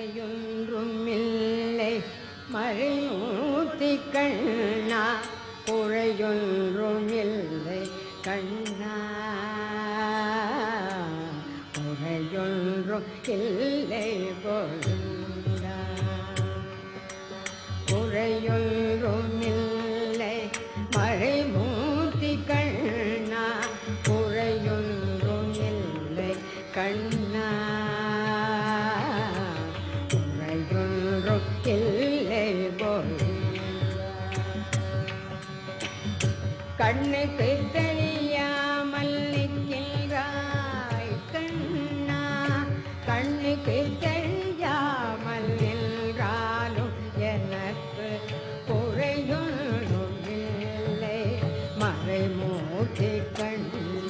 ஒன்றும் மறைமூர்த்தி கண்ணா குறையொன்றுமில்லை கண்ணா. குறையொன்றும் இல்லை கோவிந்தா குறையொன்றுமில்லை மறைமூர்த்தி கண்ணா குறையொன்றும் இல்லை கண்ணா. கண்ணுக்கு தெரியாமல் நிற்கின்றாய் கண்ணா? கண்ணுக்கு தெரியாமல் நின்றாலும் எனக்கு குறையும் இல்லை. மறைமூட்டி கண்ணு.